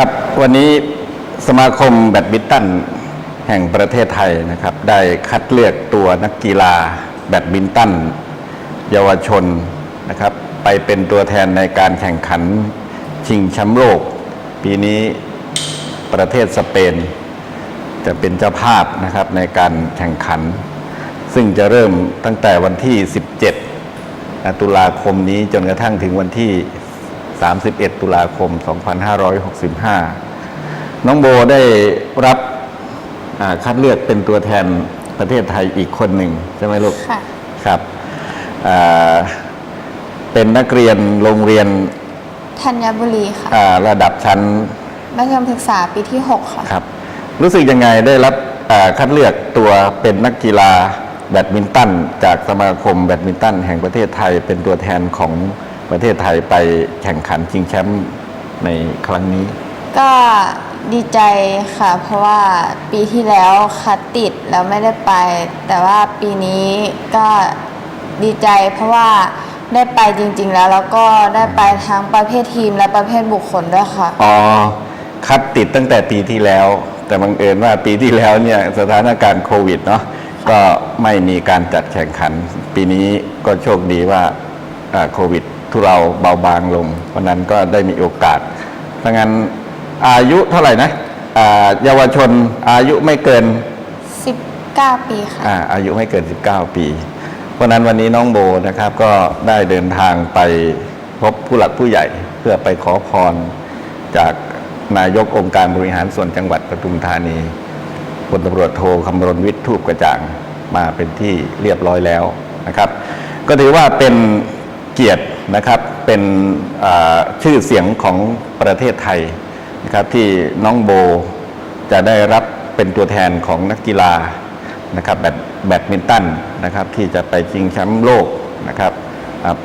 ครับวันนี้สมาคมแบดมินตันแห่งประเทศไทยนะครับ ได้คัดเลือกตัวนักกีฬาแบดมินตันเยาวชนนะครับ ไปเป็นตัวแทนในการแข่งขันชิงแชมป์โลก ปีนี้ประเทศสเปน จะเป็นเจ้าภาพนะครับในการแข่งขัน ซึ่งจะเริ่มตั้งแต่วันที่ 17 ตุลาคมนี้จนกระทั่งถึงวันที่ 31 ตุลาคม 2565 น้องโบได้รับอ่าคัดเลือกเป็นตัวแทนประเทศไทยอีกคนหนึ่งใช่ไหมลูกค่ะครับอ่าเป็นนักเรียนโรงเรียนธัญบุรีค่ะอ่าระดับชั้นมัธยมศึกษาปีที่ 6 ค่ะครับรู้สึกยังไงได้รับอ่าคัดเลือกตัวเป็นนักกีฬาแบดมินตัน จากสมาคมแบดมินตันแห่งประเทศไทยเป็นตัวแทนของ ประเทศไทยไปแข่งขันชิงแชมป์ในครั้งนี้ ก็ดีใจค่ะ เพราะว่าปีที่แล้วคัดติดแล้วไม่ได้ไป แต่ว่าปีนี้ก็ดีใจเพราะว่าได้ไปจริง ๆ แล้วแล้วก็ได้ไปทั้งประเภททีมและประเภทบุคคลด้วยค่ะ อ๋อ คัดติดตั้งแต่ปีที่แล้ว แต่บังเอิญว่าปีที่แล้วเนี่ยสถานการณ์โควิดเนาะก็ไม่มีการจัดแข่งขัน ปีนี้ก็โชคดีว่าอ่าโควิด ทุเราเบาบางลง เพราะนั้นก็ได้มีโอกาสเพราะงั้นอายุเท่าไหร่นะอ่าเยาวชนอายุไม่เกิน 19 ปีค่ะ อาอายุไม่เกิน 19 ปี เพราะฉะนั้นวันนี้น้องโบนะครับก็ได้เดินทางไปพบผู้หลักผู้ใหญ่เพื่อไปขอพรจากนายกองค์การบริหารส่วนจังหวัดปทุมธานีพลตำรวจโทคำรณวิทย์ทูปกระจ่างมาเป็นที่เรียบร้อยแล้วนะครับ ก็ถือว่าเป็นเกียรติ นะครับเป็นชื่อเสียงของประเทศไทยนะครับที่น้องโบจะได้รับเป็นตัวแทนของนักกีฬานะครับแบดแบดมินตันนะครับที่จะไปชิงแชมป์โลกนะครับ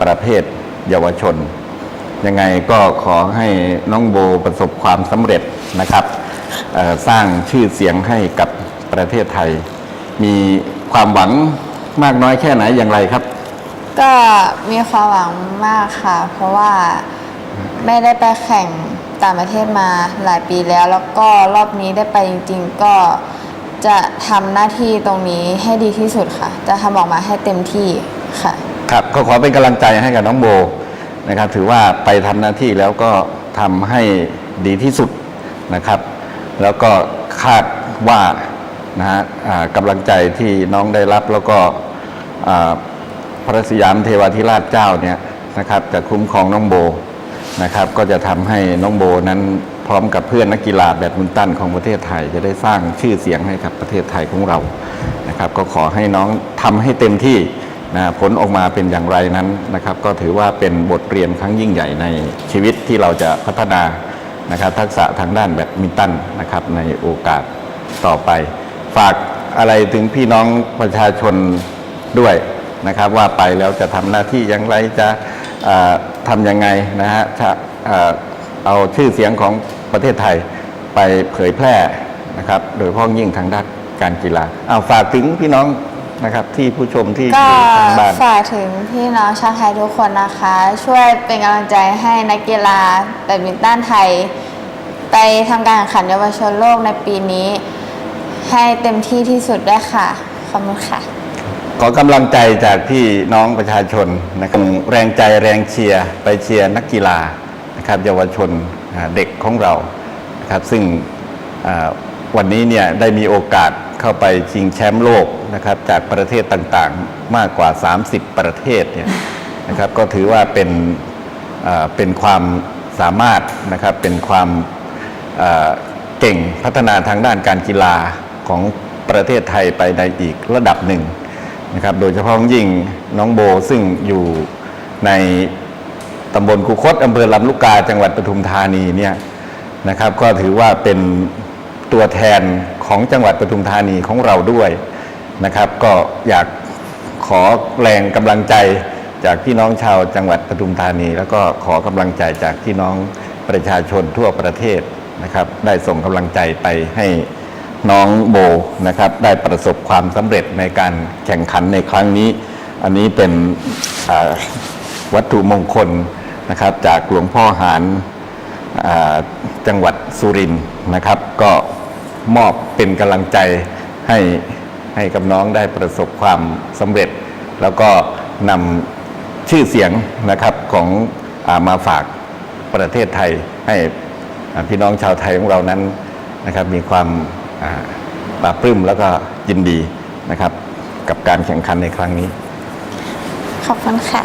ประเภทเยาวชน ยังไงก็ขอให้น้องโบประสบความสำเร็จนะครับสร้างชื่อเสียงให้กับประเทศไทย มีความหวังมากน้อยแค่ไหนอย่างไรครับ ก็มีความหวังมากค่ะ เพราะว่าไม่ได้ไปแข่งต่างประเทศมาหลายปีแล้ว แล้วก็รอบนี้ได้ไปจริง ๆ ก็จะทำหน้าที่ตรงนี้ให้ดีที่สุดค่ะ จะทำออกมาให้เต็มที่ค่ะ ครับก็ขอเป็นกำลังใจให้กับน้องโบนะครับ ถือว่าไปทำหน้าที่แล้วก็ทำให้ดีที่สุดนะครับ แล้วก็คาดว่านะฮะกำลังใจที่น้องได้รับแล้วก็ พระสยามเทวาธิราชเจ้าเนี่ยนะครับจะคุ้มครองน้องโบนะครับก็จะทำให้น้องโบนั้นพร้อมกับเพื่อนนักกีฬาแบดมินตันของประเทศไทย จะได้สร้างชื่อเสียงให้กับประเทศไทยของเรานะครับก็ขอให้น้องทำให้เต็มที่นะผลออกมาเป็นอย่างไรนั้นนะครับ ก็ถือว่าเป็นบทเรียนครั้งยิ่งใหญ่ในชีวิตที่เราจะพัฒนานะครับทักษะทางด้านแบดมินตันนะครับในโอกาสต่อไป ฝากอะไรถึงพี่น้องประชาชนด้วย นะครับว่าไปแล้วจะทำหน้าที่อย่างไรจะเอ่อทำยังไงนะฮะจะเอ่อเอาชื่อเสียงของประเทศไทยไปเผยแพร่นะครับ โดยเฉพ้องยิ่งทางด้านการกีฬาเอาฝากถึงพี่น้องนะครับที่ผู้ชมที่ก็อยู่ทางบ้านฝากถึงพี่น้องชาวไทยทุกคนนะคะ ช่วยเป็นกำลังใจให้นักกีฬาแบดมินตันไทย ไปทำการแข่งขันเยาวชนโลกในปีนี้ ให้เต็มที่ที่สุดด้วยค่ะ ขอบคุณค่ะ ขอกำลังใจจากพี่น้องประชาชนนะครับแรงใจแรงเชียร์ไปเชียร์นักกีฬานะครับเยาวชนเด็กของเรานะครับซึ่งวันนี้เนี่ยได้มีโอกาสเข้าไปชิงแชมป์โลกนะครับจากประเทศต่างๆมากกว่า 30 ประเทศเนี่ยนะครับก็ถือว่าเป็นเป็นความสามารถนะครับเป็นความเก่งพัฒนาทางด้านการกีฬาของประเทศไทยไปในอีกระดับหนึ่ง นะครับ โดยเฉพาะยิ่งน้องโบซึ่งอยู่ในตำบลคูคตอำเภอลำลูกกาจังหวัดปทุมธานีเนี่ยนะครับ ก็ถือว่าเป็นตัวแทนของจังหวัดปทุมธานีของเราด้วยนะครับ ก็อยากขอแรงกำลังใจจากพี่น้องชาวจังหวัดปทุมธานี แล้วก็ขอกำลังใจจากพี่น้องประชาชนทั่วประเทศนะครับ ได้ส่งกำลังใจไปให้ น้องโบนะครับได้ประสบความสำเร็จในการแข่งขันในครั้งนี้ อันนี้เป็นวัตถุมงคลนะครับจากหลวงพ่อหารอ่าจังหวัดสุรินทร์นะครับ ก็มอบเป็นกำลังใจให้ให้กับน้องได้ประสบความสำเร็จ แล้วก็นำชื่อเสียงนะครับของอามาฝากประเทศไทยให้พี่น้องชาวไทยของเรานั้นนะครับมีความ ปลาบปลื้มแล้วก็ยินดีนะครับ กับการแข่งขันในครั้งนี้ ขอบคุณค่ะ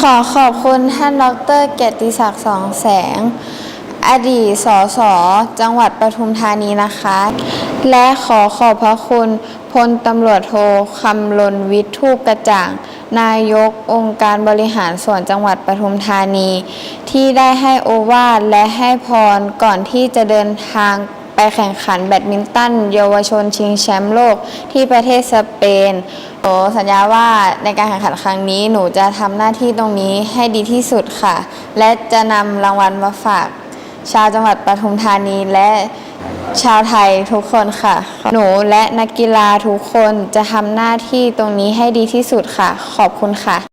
ขอขอบคุณท่านดรเกียรติศักดิ์สองแสง อดีตสสจังหวัดปทุมธานีนะคะ และขอขอบพระคุณพลตำรวจโทคำลนวิทย์ทูปกระจ่าง นายกองค์การบริหารส่วนจังหวัดปทุมธานี ที่ได้ให้โอวาทและให้พรก่อนที่จะเดินทางไปแข่งขันแบดมินตัน เยาวชนชิงแชมป์โลกที่ประเทศสเปนหนูสัญญาว่าในการแข่งขันครั้งนี้หนูจะทำหน้าที่ตรงนี้ให้ดีที่สุดค่ะ และจะนำรางวัลมาฝาก ชาวจังหวัดปทุมธานีและชาวไทยทุกคนค่ะ หนูและนักกีฬาทุกคนจะทำหน้าที่ตรงนี้ให้ดีที่สุดค่ะ ขอบคุณค่ะ